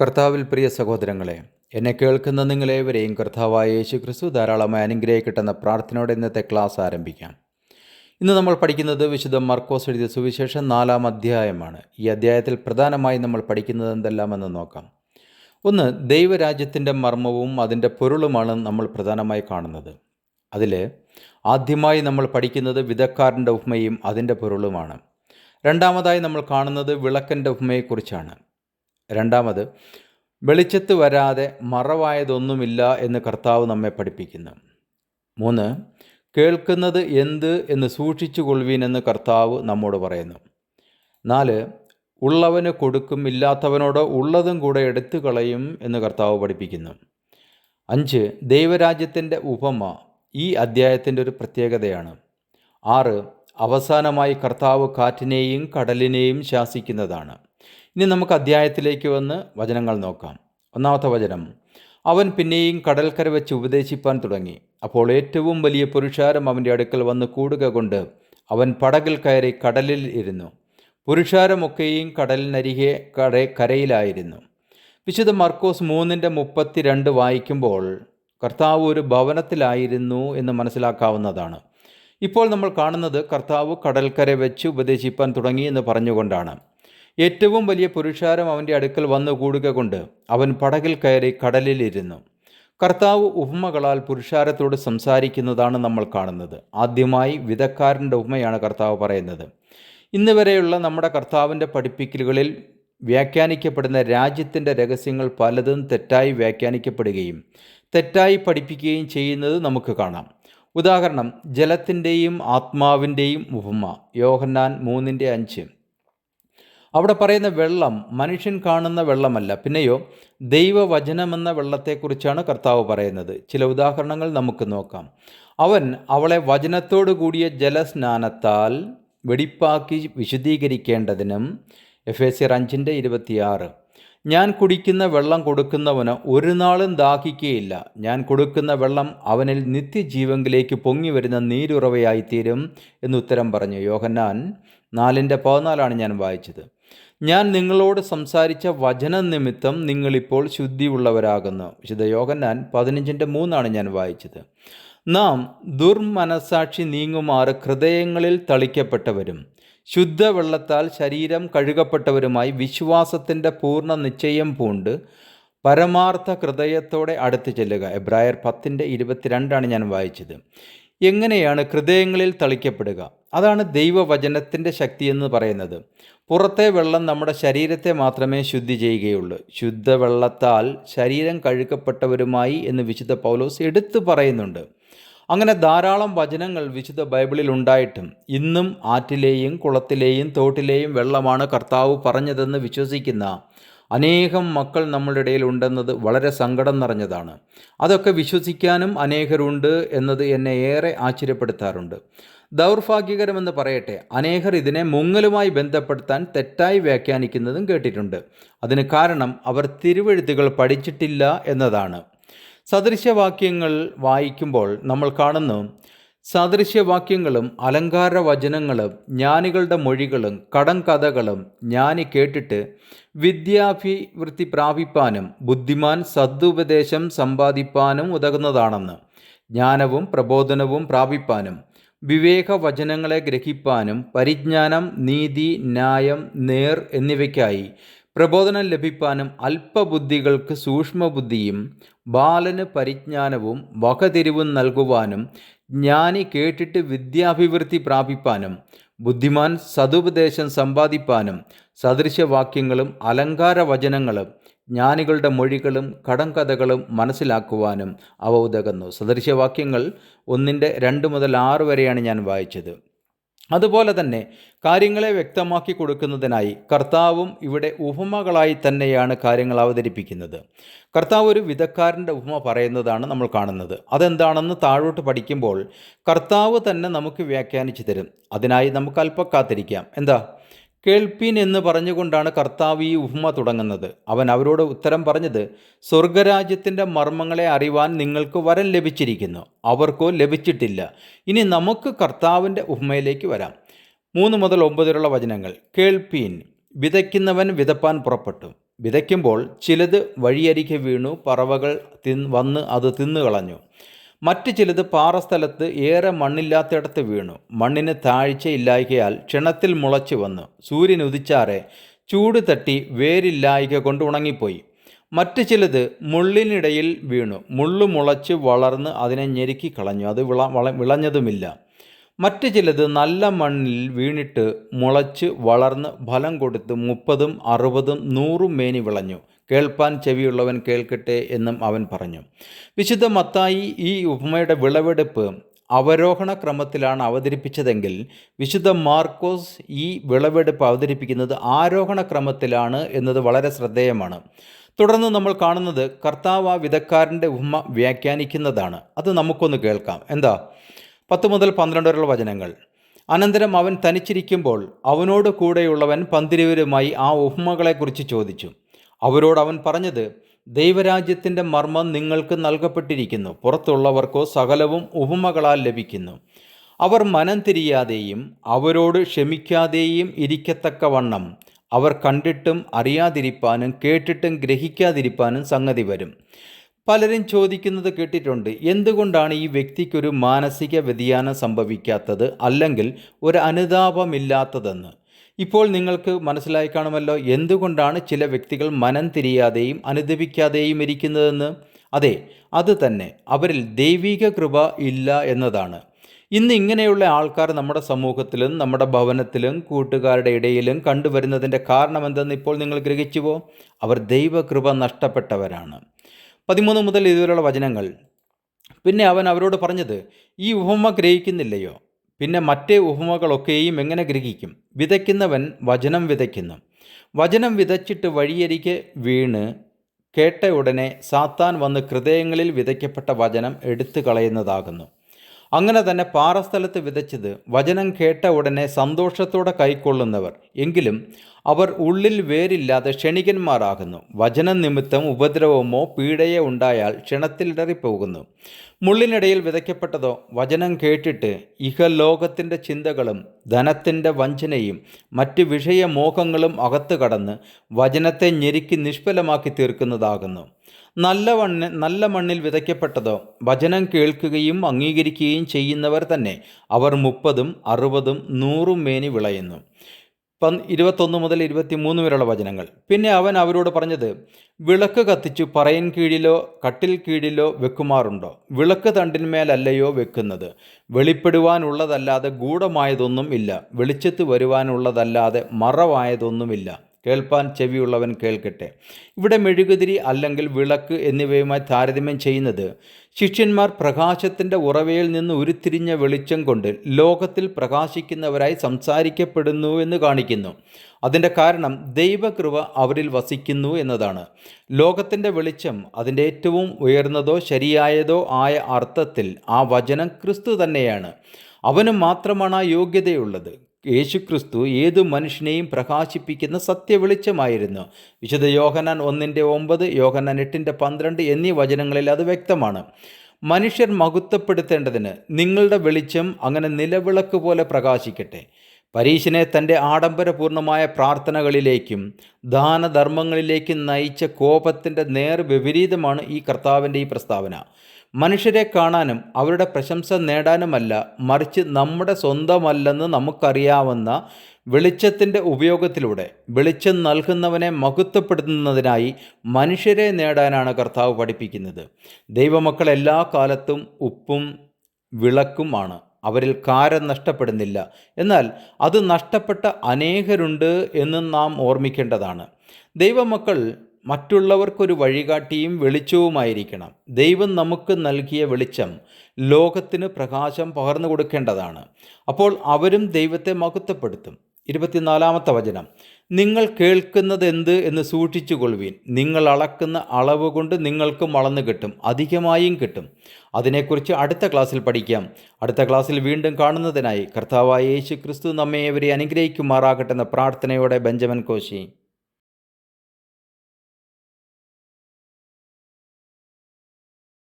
കർത്താവിൽ പ്രിയ സഹോദരങ്ങളെ എന്നെ കേൾക്കുന്ന നിങ്ങളേവരെയും കർത്താവായ യേശു ക്രിസ്തു ധാരാളമായി അനുഗ്രഹിക്കട്ടെന്ന പ്രാർത്ഥനയോടെ ഇന്നത്തെ ക്ലാസ് ആരംഭിക്കാം. ഇന്ന് നമ്മൾ പഠിക്കുന്നത് വിശുദ്ധ മർക്കോസ് എഴുതിയ സുവിശേഷം നാലാം അധ്യായമാണ്. ഈ അധ്യായത്തിൽ പ്രധാനമായി നമ്മൾ പഠിക്കുന്നത് എന്തെല്ലാമെന്ന് നോക്കാം. ഒന്ന് ദൈവരാജ്യത്തിന്റെ മർമ്മവും അതിന്റെ പൊരുളുമാണ് നമ്മൾ പ്രധാനമായി കാണുന്നത്. അതിൽ ആദ്യമായി നമ്മൾ പഠിക്കുന്നത് വിധക്കാരന്റെ ഉപമയും അതിന്റെ പൊരുളുമാണ്. രണ്ടാമതായി നമ്മൾ കാണുന്നത് വിളക്കന്റെ ഉപമയെക്കുറിച്ചാണ്. രണ്ടാമത് വെളിച്ചത്ത് വരാതെ മറവായതൊന്നുമില്ല എന്ന് കർത്താവ് നമ്മെ പഠിപ്പിക്കുന്നു. മൂന്ന് കേൾക്കുന്നത് എന്ത് എന്ന് സൂക്ഷിച്ചു കൊള്ളുവീനെന്ന് കർത്താവ് നമ്മോട് പറയുന്നു. നാല് ഉള്ളവന് കൊടുക്കും ഇല്ലാത്തവനോട് ഉള്ളതും കൂടെ എടുത്തു കളയും എന്ന് കർത്താവ് പഠിപ്പിക്കുന്നു. അഞ്ച് ദൈവരാജ്യത്തിന്റെ ഉപമ ഈ അദ്ധ്യായത്തിന്റെ ഒരു പ്രത്യേകതയാണ്. ആറ് അവസാനമായി കർത്താവ് കാറ്റിനെയും കടലിനെയും ശാസിക്കുന്നതാണ്. ഇനി നമുക്ക് അദ്ധ്യായത്തിലേക്ക് വന്ന് വചനങ്ങൾ നോക്കാം. ഒന്നാമത്തെ വചനം. അവൻ പിന്നെയും കടൽക്കര വെച്ച് ഉപദേശിപ്പാൻ തുടങ്ങി. അപ്പോൾ ഏറ്റവും വലിയ പുരുഷാരം അവന്റെ അടുക്കൽ വന്ന് കൂടുക കൊണ്ട് അവൻ പടകിൽ കയറി കടലിൽ ഇരുന്നു. പുരുഷാരമൊക്കെയും കടലിനരികെ കര കരയിലായിരുന്നു. വിശുദ്ധ മർക്കോസ് മൂന്നിന്റെ മുപ്പത്തിരണ്ട് വായിക്കുമ്പോൾ കർത്താവ് ഒരു ഭവനത്തിലായിരുന്നു എന്ന് മനസ്സിലാക്കാവുന്നതാണ്. ഇപ്പോൾ നമ്മൾ കാണുന്നത് കർത്താവ് കടൽക്കര വെച്ച് ഉപദേശിപ്പാൻ തുടങ്ങി എന്ന് പറഞ്ഞുകൊണ്ടാണ്. ഏറ്റവും വലിയ പുരുഷാരം അവന്റെ അടുക്കൽ വന്നു കൂടുക കൊണ്ട് അവൻ പടകിൽ കയറി കടലിലിരുന്നു. കർത്താവ് ഉപമകളാൽ പുരുഷാരത്തോട് സംസാരിക്കുന്നതാണ് നമ്മൾ കാണുന്നത്. ആദ്യമായി വിധക്കാരന്റെ ഉപമയാണ് കർത്താവ് പറയുന്നത്. ഇന്ന് വരെയുള്ള നമ്മുടെ കർത്താവിന്റെ പഠിപ്പിക്കലുകളിൽ വ്യാഖ്യാനിക്കപ്പെടുന്ന രാജ്യത്തിന്റെ രഹസ്യങ്ങൾ പലതും തെറ്റായി വ്യാഖ്യാനിക്കപ്പെടുകയും തെറ്റായി പഠിപ്പിക്കുകയും ചെയ്യുന്നത് നമുക്ക് കാണാം. ഉദാഹരണം ജലത്തിന്റെയും ആത്മാവിന്റെയും ഉപമ യോഹന്നാൻ മൂന്നിന്റെ അഞ്ച്. അവിടെ പറയുന്ന വെള്ളം മനുഷ്യൻ കാണുന്ന വെള്ളമല്ല. പിന്നെയോ ദൈവവചനമെന്ന വെള്ളത്തെക്കുറിച്ചാണ് കർത്താവ് പറയുന്നത്. ചില ഉദാഹരണങ്ങൾ നമുക്ക് നോക്കാം. അവൻ അവളെ വചനത്തോടു കൂടിയ ജലസ്നാനത്താൽ വെടിപ്പാക്കി വിശദീകരിക്കേണ്ടതിനും എഫ് എ സി അഞ്ചിന്റെ ഇരുപത്തിയാറ് ഞാൻ കുടിക്കുന്ന വെള്ളം കൊടുക്കുന്നവന് ഒരു നാളും ദാഹിക്കുകയില്ല ഞാൻ കൊടുക്കുന്ന വെള്ളം അവനിൽ നിത്യജീവങ്കിലേക്ക് പൊങ്ങി വരുന്ന നീരുറവയായിത്തീരും എന്ന് ഉത്തരം പറഞ്ഞു. യോഹന്നാൻ നാലിന്റെ പതിനാലാണ് ഞാൻ വായിച്ചത്. ഞാൻ നിങ്ങളോട് സംസാരിച്ച വചന നിമിത്തം നിങ്ങളിപ്പോൾ ശുദ്ധിയുള്ളവരാകുന്നു. വിശുദ്ധ യോഹന്നാൻ പതിനഞ്ചിന്റെ മൂന്നാണ് ഞാൻ വായിച്ചത്. നാം ദുർമനസാക്ഷി നീങ്ങുമാറ് ഹൃദയങ്ങളിൽ തളിക്കപ്പെട്ടവരും ശുദ്ധവെള്ളത്താൽ ശരീരം കഴുകപ്പെട്ടവരുമായി വിശ്വാസത്തിന്റെ പൂർണ നിശ്ചയം പൂണ്ട് പരമാർത്ഥ ഹൃദയത്തോടെ അടുത്ത് ചെല്ലുക. എബ്രായർ പത്തിന്റെ ഇരുപത്തിരണ്ടാണ് ഞാൻ വായിച്ചത്. എങ്ങനെയാണ് ഹൃദയങ്ങളിൽ തളിക്കപ്പെടുക? അതാണ് ദൈവവചനത്തിന്റെ ശക്തി എന്ന് പറയുന്നത്. പുറത്തെ വെള്ളം നമ്മുടെ ശരീരത്തെ മാത്രമേ ശുദ്ധി ചെയ്യുകയുള്ളൂ. ശുദ്ധവെള്ളത്താൽ ശരീരം കഴുകപ്പെട്ടവരുമായി എന്ന് വിശുദ്ധ പൗലോസ് എടുത്തു പറയുന്നുണ്ട്. അങ്ങനെ ധാരാളം വചനങ്ങൾ വിശുദ്ധ ബൈബിളിൽ ഉണ്ടായിട്ടും ഇന്നും ആറ്റിലെയും കുളത്തിലെയും തോട്ടിലെയും വെള്ളമാണ് കർത്താവ് പറഞ്ഞതെന്ന് വിശ്വസിക്കുന്ന അനേകം മക്കൾ നമ്മളുടെ ഇടയിൽ ഉണ്ടെന്നത് വളരെ സങ്കടം നിറഞ്ഞതാണ്. അതൊക്കെ വിശ്വസിക്കാനും അനേകരുണ്ട് എന്നത് എന്നെ ഏറെ ആശ്ചര്യപ്പെടുത്താറുണ്ട്. ദൗർഭാഗ്യകരമെന്ന് പറയട്ടെ അനേകർ ഇതിനെ മുങ്ങലുമായി ബന്ധപ്പെടുത്താൻ തെറ്റായി വ്യാഖ്യാനിക്കുന്നതും കേട്ടിട്ടുണ്ട്. അതിന് കാരണം അവർ തിരുവെഴുത്തുകൾ പഠിച്ചിട്ടില്ല എന്നതാണ്. സദൃശവാക്യങ്ങൾ വായിക്കുമ്പോൾ നമ്മൾ കാണുന്നു സദൃശ്യവാക്യങ്ങളും അലങ്കാര വചനങ്ങളും ജ്ഞാനികളുടെ മൊഴികളും കടങ്കഥകളും ജ്ഞാനി കേട്ടിട്ട് വിദ്യാഭിവൃത്തി പ്രാപിപ്പാനും ബുദ്ധിമാൻ സദുപദേശം സമ്പാദിപ്പാനും ഉതകുന്നതാണെന്ന് ജ്ഞാനവും പ്രബോധനവും പ്രാപിപ്പാനും വിവേക വചനങ്ങളെ ഗ്രഹിപ്പാനും പരിജ്ഞാനം നീതി ന്യായം നേർ എന്നിവയ്ക്കായി പ്രബോധനം ലഭിപ്പാനും അല്പബുദ്ധികൾക്ക് സൂക്ഷ്മബുദ്ധിയും ബാലന് പരിജ്ഞാനവും വകതിരിവും നൽകുവാനും ജ്ഞാനി കേട്ടിട്ട് വിദ്യാഭിവൃദ്ധി പ്രാപിപ്പാനും ബുദ്ധിമാൻ സതുപദേശം സമ്പാദിപ്പാനും സദൃശവാക്യങ്ങളും അലങ്കാര വചനങ്ങളും ജ്ഞാനികളുടെ മൊഴികളും കടംകഥകളും മനസ്സിലാക്കുവാനും അവ ഉതകുന്നു. സദൃശവാക്യങ്ങൾ ഒന്നിന്റെ രണ്ട് മുതൽ ആറ് വരെയാണ് ഞാൻ വായിച്ചത്. അതുപോലെ തന്നെ കാര്യങ്ങളെ വ്യക്തമാക്കി കൊടുക്കുന്നതിനായി കർത്താവും ഇവിടെ ഉപമകളായി തന്നെയാണ് കാര്യങ്ങൾ അവതരിപ്പിക്കുന്നത്. കർത്താവ് ഒരു വിധക്കാരന്റെ ഉപമ പറയുന്നതാണ് നമ്മൾ കാണുന്നത്. അതെന്താണെന്ന് താഴോട്ട് പഠിക്കുമ്പോൾ കർത്താവ് തന്നെ നമുക്ക് വ്യാഖ്യാനിച്ചു തരും. അതിനായി നമുക്ക് അല്പം കാത്തിരിക്കാം. എന്താ? കേൾപ്പീൻ എന്ന് പറഞ്ഞുകൊണ്ടാണ് കർത്താവ് ഈ ഉഹ്മ തുടങ്ങുന്നത്. അവൻ അവരോട് ഉത്തരം പറഞ്ഞത് സ്വർഗരാജ്യത്തിന്റെ മർമ്മങ്ങളെ അറിവാൻ നിങ്ങൾക്ക് വരം ലഭിച്ചിരിക്കുന്നു. അവർക്കോ ലഭിച്ചിട്ടില്ല. ഇനി നമുക്ക് കർത്താവിന്റെ ഉഹ്മയിലേക്ക് വരാം. മൂന്ന് മുതൽ ഒമ്പതിലുള്ള വചനങ്ങൾ. കേൾപ്പീൻ വിതയ്ക്കുന്നവൻ വിതപ്പാൻ പുറപ്പെട്ടു. വിതയ്ക്കുമ്പോൾ ചിലത് വഴിയരികെ വീണു പറവകൾ തിൻ വന്ന് അത് തിന്നുകളഞ്ഞു. മറ്റ് ചിലത് പാറസ്ഥലത്ത് ഏറെ മണ്ണില്ലാത്തിടത്ത് വീണു. മണ്ണിന് താഴ്ചയില്ലായ്കയാൽ ക്ഷണത്തിൽ മുളച്ചു വന്നു. സൂര്യൻ ഉദിച്ചാറെ ചൂട് തട്ടി വേരില്ലായ്ക കൊണ്ട് ഉണങ്ങിപ്പോയി. മറ്റു ചിലത് മുള്ളിനിടയിൽ വീണു. മുള്ളു മുളച്ച് വളർന്ന് അതിനെ ഞെരുക്കി കളഞ്ഞു. അത് വിള വള വിളഞ്ഞതുമില്ല. മറ്റു ചിലത് നല്ല മണ്ണിൽ വീണിട്ട് മുളച്ച് വളർന്ന് ഫലം കൊടുത്ത് മുപ്പതും അറുപതും നൂറും മേനി വിളഞ്ഞു. കേൾപ്പാൻ ചെവിയുള്ളവൻ കേൾക്കട്ടെ എന്നും അവൻ പറഞ്ഞു. വിശുദ്ധ മത്തായി ഈ ഉപമയുടെ വിളവെടുപ്പ് അവരോഹണ ക്രമത്തിലാണ് അവതരിപ്പിച്ചതെങ്കിൽ വിശുദ്ധ മാർക്കോസ് ഈ വിളവെടുപ്പ് അവതരിപ്പിക്കുന്നത് ആരോഹണ ക്രമത്തിലാണ് എന്നത് വളരെ ശ്രദ്ധേയമാണ്. തുടർന്ന് നമ്മൾ കാണുന്നത് കർത്താവ് ആ വിധക്കാരന്റെ ഉമ്മ വ്യാഖ്യാനിക്കുന്നതാണ്. അത് നമുക്കൊന്ന് കേൾക്കാം. എന്താ? പത്ത് മുതൽ പന്ത്രണ്ട് വരെയുള്ള വചനങ്ങൾ. അനന്തരം അവൻ തനിച്ചിരിക്കുമ്പോൾ അവനോട് കൂടെയുള്ളവൻ പന്തിരുവരുമായി ആ ഉപമകളെക്കുറിച്ച് ചോദിച്ചു. അവരോട് അവൻ പറഞ്ഞത് ദൈവരാജ്യത്തിന്റെ മർമ്മം നിങ്ങൾക്ക് നൽകപ്പെട്ടിരിക്കുന്നു. പുറത്തുള്ളവർക്കോ സകലവും ഉപമകളാൽ ലഭിക്കുന്നു. അവർ മനം തിരിയാതെയും അവരോട് ക്ഷമിക്കാതെയും ഇരിക്കത്തക്കവണ്ണം അവർ കണ്ടിട്ടും അറിയാതിരിപ്പാനും കേട്ടിട്ടും ഗ്രഹിക്കാതിരിപ്പാനും സംഗതി വരും. പലരും ചോദിക്കുന്നത് കേട്ടിട്ടുണ്ട് എന്തുകൊണ്ടാണ് ഈ വ്യക്തിക്കൊരു മാനസിക വ്യതിയാനം സംഭവിക്കാത്തത് അല്ലെങ്കിൽ ഒരു അനുതാപമില്ലാത്തതെന്ന്? ഇപ്പോൾ നിങ്ങൾക്ക് മനസ്സിലായി കാണുമല്ലോ എന്തുകൊണ്ടാണ് ചില വ്യക്തികൾ മനം തിരിയാതെയും അനുദപിക്കാതെയും ഇരിക്കുന്നതെന്ന്? അതെ അത് തന്നെ. അവരിൽ ദൈവിക കൃപ ഇല്ല എന്നതാണ്. ഇന്ന് ഇങ്ങനെയുള്ള ആൾക്കാർ നമ്മുടെ സമൂഹത്തിലും നമ്മുടെ ഭവനത്തിലും കൂട്ടുകാരുടെ ഇടയിലും കണ്ടുവരുന്നതിന്റെ കാരണം എന്തെന്ന് ഇപ്പോൾ നിങ്ങൾ ഗ്രഹിച്ചുവോ? അവർ ദൈവകൃപ നഷ്ടപ്പെട്ടവരാണ്. പതിമൂന്ന് മുതൽ ഇതുവരെയുള്ള വചനങ്ങൾ. പിന്നെ അവൻ അവരോട് പറഞ്ഞത് ഈ ഉപമ ഗ്രഹിക്കുന്നില്ലയോ? പിന്നെ മറ്റേ ഉപമകളൊക്കെയും എങ്ങനെ ഗ്രഹിക്കും? വിതയ്ക്കുന്നവൻ വചനം വിതയ്ക്കുന്നു. വചനം വിതച്ചിട്ട് വഴിയരികെ വീണ് കേട്ട ഉടനെ സാത്താൻ വന്ന് ഹൃദയങ്ങളിൽ വിതയ്ക്കപ്പെട്ട വചനം എടുത്തു കളയുന്നതാകുന്നു. അങ്ങനെ തന്നെ പാറസ്ഥലത്ത് വിതച്ചത് വചനം കേട്ട ഉടനെ സന്തോഷത്തോടെ കൈക്കൊള്ളുന്നവർ. എങ്കിലും അവർ ഉള്ളിൽ വേരില്ലാതെ ക്ഷണികന്മാരാകുന്നു. വചനം നിമിത്തം ഉപദ്രവമോ പീഡയോ ഉണ്ടായാൽ ക്ഷണത്തിൽ ഇടറിപ്പോകുന്നു. മുള്ളിനിടയിൽ വിതയ്ക്കപ്പെട്ടതോ വചനം കേട്ടിട്ട് ഇഹലോകത്തിന്റെ ചിന്തകളും ധനത്തിന്റെ വഞ്ചനയും മറ്റ് വിഷയമോഹങ്ങളും അകത്തു കടന്ന് വചനത്തെ ഞെരുക്കി നിഷ്ഫലമാക്കി തീർക്കുന്നതാകുന്നു. നല്ല മണ്ണ് നല്ല മണ്ണിൽ വിതയ്ക്കപ്പെട്ടതോ? വചനം കേൾക്കുകയും അംഗീകരിക്കുകയും ചെയ്യുന്നവർ തന്നെ. അവർ മുപ്പതും അറുപതും നൂറും മേനി വിളയുന്നു. ഇരുപത്തൊന്ന് മുതൽ ഇരുപത്തിമൂന്ന് വരെയുള്ള വചനങ്ങൾ. പിന്നെ അവൻ അവരോട് പറഞ്ഞത് വിളക്ക് കത്തിച്ചു പറയൻ കീഴിലോ കട്ടിൽ കീഴിലോ വെക്കുമാറുണ്ടോ? വിളക്ക് തണ്ടിന്മേലല്ലയോ വെക്കുന്നത്? വെളിപ്പെടുവാനുള്ളതല്ലാതെ ഗൂഢമായതൊന്നും ഇല്ല. വെളിച്ചത്ത് വരുവാനുള്ളതല്ലാതെ മറവായതൊന്നുമില്ല. കേൾപ്പാൻ ചെവിയുള്ളവൻ കേൾക്കട്ടെ. ഇവിടെ മെഴുകുതിരി അല്ലെങ്കിൽ വിളക്ക് എന്നിവയുമായി താരതമ്യം ചെയ്യുന്നത് ശിഷ്യന്മാർ പ്രകാശത്തിന്റെ ഉറവയിൽ നിന്ന് ഉരുത്തിരിഞ്ഞ വെളിച്ചം കൊണ്ട് ലോകത്തിൽ പ്രകാശിക്കുന്നവരായി സംസാരിക്കപ്പെടുന്നു എന്ന് കാണിക്കുന്നു. അതിന്റെ കാരണം ദൈവകൃപ അവരിൽ വസിക്കുന്നു എന്നതാണ്. ലോകത്തിന്റെ വെളിച്ചം അതിന്റെ ഏറ്റവും ഉയർന്നതോ ശരിയായതോ ആയ അർത്ഥത്തിൽ ആ വചനം ക്രിസ്തു തന്നെയാണ്. അവന് മാത്രമാണ് ആ യോഗ്യതയുള്ളത്. യേശുക്രിസ്തു ഏതു മനുഷ്യനെയും പ്രകാശിപ്പിക്കുന്ന സത്യവെളിച്ചമായിരുന്നു. വിശുദ്ധ യോഹനാൻ ഒന്നിന്റെ ഒമ്പത് യോഹനാൻ എട്ടിന്റെ പന്ത്രണ്ട് എന്നീ വചനങ്ങളിൽ അത് വ്യക്തമാണ്. മനുഷ്യർ മഹത്വപ്പെടുത്തേണ്ടതിന് നിങ്ങളുടെ വെളിച്ചം അങ്ങനെ നിലവിളക്ക് പോലെ പ്രകാശിക്കട്ടെ. പരീശനെ തന്റെ ആഡംബരപൂർണമായ പ്രാർത്ഥനകളിലേക്കും ദാനധർമ്മങ്ങളിലേക്കും നയിച്ച കോപത്തിന്റെ നേർ വിപരീതമാണ് ഈ കർത്താവിന്റെ ഈ പ്രസ്താവന. മനുഷ്യരെ കാണാനും അവരുടെ പ്രശംസ നേടാനുമല്ല മറിച്ച് നമ്മുടെ സ്വന്തമല്ലെന്ന് നമുക്കറിയാവുന്ന വെളിച്ചത്തിന്റെ ഉപയോഗത്തിലൂടെ വെളിച്ചം നൽകുന്നവനെ മഹത്വപ്പെടുത്തുന്നതിനായി മനുഷ്യരെ നേടാനാണ് കർത്താവ് പഠിപ്പിക്കുന്നത്. ദൈവമക്കൾ എല്ലാ കാലത്തും ഉപ്പും വിളക്കുമാണ് അവരിൽ കാരം നഷ്ടപ്പെടുന്നില്ല. എന്നാൽ അത് നഷ്ടപ്പെട്ട അനേകരുണ്ട് എന്ന് നാം ഓർമ്മിക്കേണ്ടതാണ്. ദൈവമക്കൾ മറ്റുള്ളവർക്കൊരു വഴികാട്ടിയും വെളിച്ചവുമായിരിക്കണം. ദൈവം നമുക്ക് നൽകിയ വെളിച്ചം ലോകത്തിന് പ്രകാശം പകർന്നു കൊടുക്കേണ്ടതാണ്. അപ്പോൾ അവരും ദൈവത്തെ മഹത്വപ്പെടുത്തും. ഇരുപത്തിനാലാമത്തെ വചനം. നിങ്ങൾ കേൾക്കുന്നത് എന്ത് എന്ന് സൂക്ഷിച്ചു കൊള്ളുവീൻ നിങ്ങൾ അളക്കുന്ന അളവ് കൊണ്ട് നിങ്ങൾക്കും വളർന്നു കിട്ടും. അധികമായും കിട്ടും. അതിനെക്കുറിച്ച് അടുത്ത ക്ലാസ്സിൽ പഠിക്കാം. അടുത്ത ക്ലാസ്സിൽ വീണ്ടും കാണുന്നതിനായി കർത്താവായ യേശു ക്രിസ്തു നമ്മെ ഇവരെ അനുഗ്രഹിക്കുമാറാകട്ടെ എന്ന പ്രാർത്ഥനയോടെ ബെഞ്ചമിൻ കോശി.